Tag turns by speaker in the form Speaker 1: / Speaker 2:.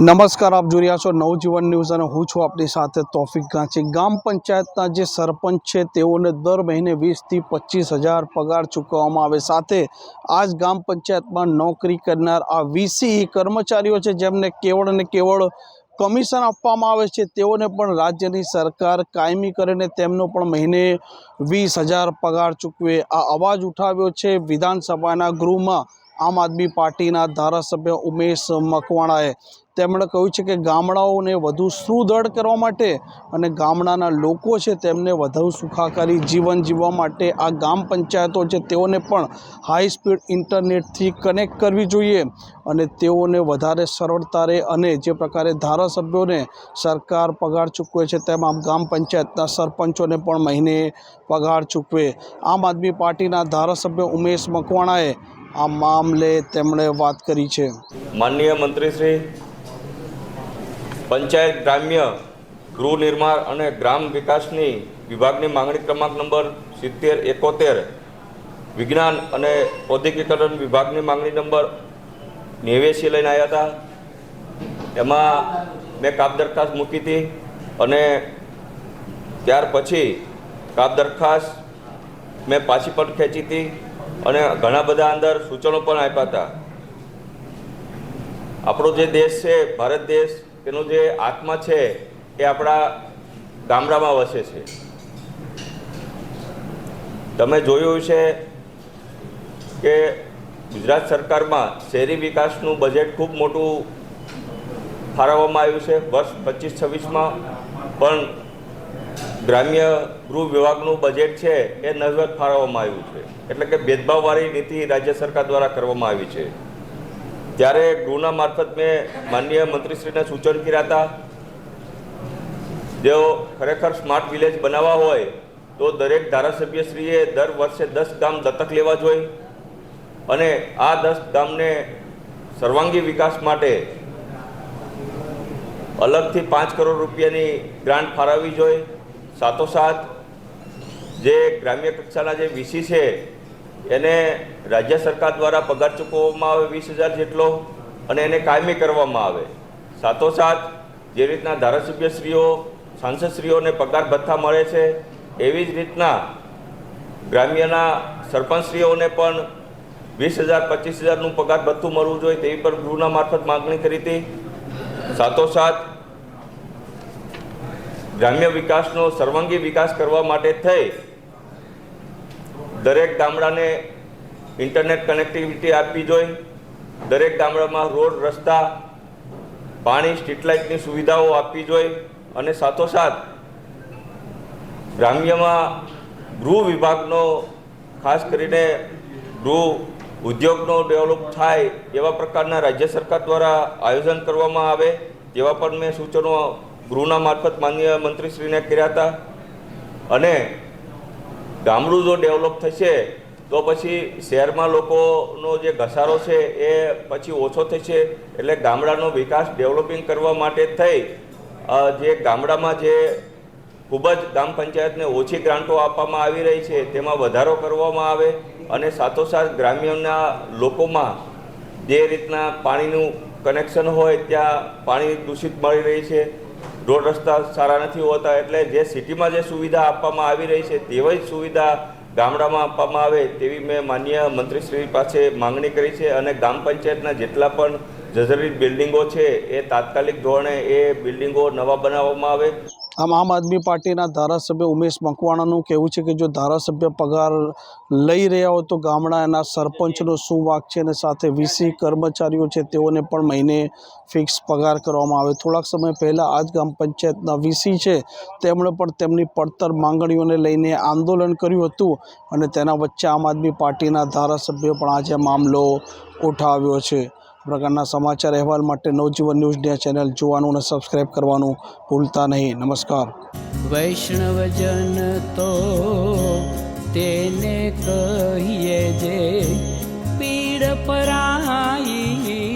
Speaker 1: નમસ્કાર, આપ જોઈ રહ્યા છો નવજીવન ન્યૂઝ અને હું છું આપની સાથે તોફિક ગાંચી. ગામ પંચાયતના જે સરપંચ છે, તેઓને દર મહિને વીસથી પચીસ હજાર પગાર ચૂકવવામાં આવે. સાથે આ જ ગામ પંચાયતમાં નોકરી કરનાર આ વીસી કર્મચારીઓ છે, જેમને કેવળ અને કેવળ કમિશન આપવામાં આવે છે, તેઓને પણ રાજ્યની સરકાર કાયમી કરીને તેમનો પણ મહિને વીસ હજાર પગાર ચૂકવે. આ અવાજ ઉઠાવ્યો છે વિધાનસભાના ગૃહમાં. આમ આદમી પાર્ટીના ધારાસભ્ય ઉમેશ મકવાણાએ તેમણે કહ્યું છે કે ગામડાઓને વધુ સુદૃઢ કરવા માટે અને ગામડાના લોકો છે તેમને વધુ સુખાકારી જીવન જીવવા માટે આ ગામ પંચાયતો છે તેઓને પણ હાઈ સ્પીડ ઇન્ટરનેટથી કનેક્ટ કરવી જોઈએ અને તેઓને વધારે સરળતા રહે અને જે પ્રકારે ધારાસભ્યોને સરકાર પગાર ચૂકવે છે તેમ ગામ પંચાયતના સરપંચોને પણ મહિને પગાર ચૂકવે. આમ આદમી પાર્ટીના ધારાસભ્ય ઉમેશ મકવાણાએ આ મામલે તેમણે વાત કરી છે.
Speaker 2: માનનીય મંત્રી શ્રી પંચાયત ગ્રામ્ય ગૃહ નિર્માણ અને ગ્રામ વિકાસની વિભાગની માંગણી ક્રમાંક નંબર સિત્તેર, એકોતેર, વિજ્ઞાન અને ઔદ્યોગિકરણ વિભાગની માંગણી નંબર નેવ્યાસી લઈને આવ્યા હતા. એમાં મેં કાપ દરખાસ્ત મૂકી હતી અને ત્યાર પછી કાપ દરખાસ્ત મેં પાછી પણ ખેંચી હતી. અને ઘણા બધા અંદર સૂચનો પણ આપ્યા હતા. આપણો જે દેશ છે, ભારત દેશ, તેનો જે આત્મા છે, એ આપણા ગામડામાં વસે છે. તમે જોયું છે કે ગુજરાત સરકારમાં શહેરી વિકાસનું બજેટ ખૂબ મોટું ફાળવવામાં આવ્યું છે. વર્ષ પચીસ છવ્વીસમાં પણ ગ્રામ્ય ગૃહ વિભાગનું બજેટ છે એ નહિવત ફાળવવામાં આવ્યું છે. એટલે કે ભેદભાવવાળી નીતિ રાજ્ય સરકાર દ્વારા કરવામાં આવી છે. ત્યારે ગૃહના મારફત મેં માનનીય મંત્રીશ્રીને સૂચન કર્યા હતા. જેઓ ખરેખર સ્માર્ટ વિલેજ બનાવવા હોય, તો દરેક ધારાસભ્યશ્રીએ દર વર્ષે દસ ગામ દત્તક લેવા જોઈએ. અને આ દસ ગામને સર્વાંગી વિકાસ માટે અલગથી પાંચ કરોડ રૂપિયાની ગ્રાન્ટ ફાળવવી જોઈએ. સાથોસાથ જે ગ્રામ્ય કક્ષાના જે વીસી છે, એને રાજ્ય સરકાર દ્વારા પગાર ચૂકવવામાં આવે વીસ હજાર જેટલો અને એને કાયમી કરવામાં આવે. સાથોસાથ જે રીતના ધારાસભ્યશ્રીઓ, સાંસદશ્રીઓને પગાર ભથ્થા મળે છે, એવી જ રીતના ગ્રામ્યના સરપંચશ્રીઓને પણ વીસ હજાર, પચીસ હજારનું પગાર ભથ્થું મળવું જોઈએ તેવી પર ગૃહના મારફત માગણી કરી હતી. સાથોસાથ ગ્રામ્ય વિકાસનો સર્વાંગી વિકાસ કરવા માટે થઈ દરેક ગામડાને ઇન્ટરનેટ કનેક્ટિવિટી આપવી જોઈએ દરેક ગામડામાં રોડ, રસ્તા, પાણી સ્ટ્રીટ લાઇટની સુવિધાઓ આપવી જોઈએ અને સાથોસાથ ગ્રામ્યમાં ગૃહ વિભાગનો, ખાસ કરીને ગૃહ ઉદ્યોગનો ડેવલપ થાય એવા પ્રકારના રાજ્ય સરકાર દ્વારા આયોજન કરવામાં આવે તેવા પણ મેં સૂચનો ગૃહના મારફત માનનીય મંત્રીશ્રીને કર્યા હતા અને ગામડું જો ડેવલપ થશે, તો પછી શહેરમાં લોકોનો જે ઘસારો છે એ પછી ઓછો થશે. એટલે ગામડાનો વિકાસ ડેવલપિંગ કરવા માટે થઈ જે ગામડામાં જે ખૂબ જ ગ્રામ પંચાયતને ઓછી ગ્રાન્ટો આપવામાં આવી રહી છે, તેમાં વધારો કરવામાં આવે અને સાથોસાથ ગ્રામ્યના લોકોમાં જે રીતના પાણીનું કનેક્શન હોય, ત્યાં પાણી દૂષિત મળી રહી છે. રોડ રસ્તા સારા નથી હોતા એટલે જે સિટીમાં જે સુવિધા આપવામાં આવી રહી છે તેવી જ સુવિધા ગામડામાં આપવામાં આવે તેવી મેં માન્ય મંત્રીશ્રી પાસે માંગણી કરી છે અને ગ્રામ પંચાયતના જેટલા પણ જર્જરિત બિલ્ડિંગો છે એ તાત્કાલિક ધોરણે એ બિલ્ડિંગો નવા બનાવવામાં આવે.
Speaker 1: આમ આમ આદમી પાર્ટીના ધારાસભ્ય ઉમેશ મકવાણાનું કહેવું છે કે જો ધારાસભ્ય પગાર લઈ રહ્યા હોય તો ગામડાના સરપંચનો શું વાક છે અને સાથે વીસી કર્મચારીઓ છે તેઓને પણ મહિને ફિક્સ પગાર કરવામાં આવે. થોડાક સમય પહેલાં આજ ગ્રામ પંચાયતના વીસી છે, તેમણે પણ તેમની પડતર માંગણીઓને લઈને આંદોલન કર્યું હતું અને તેના વચ્ચે આમ આદમી પાર્ટીના ધારાસભ્યો પણ આજે મામલો ઉઠાવ્યો છે. આ પ્રકારના સમાચાર અહેવાલ માટે નવજીવન ન્યૂઝની આ ચેનલ જોવાનું અને સબસ્ક્રાઇબ કરવાનું ભૂલતા નહીં. નમસ્કાર.
Speaker 3: વૈષ્ણવજન તો તેને કહીએ જે પીડ પરાઈ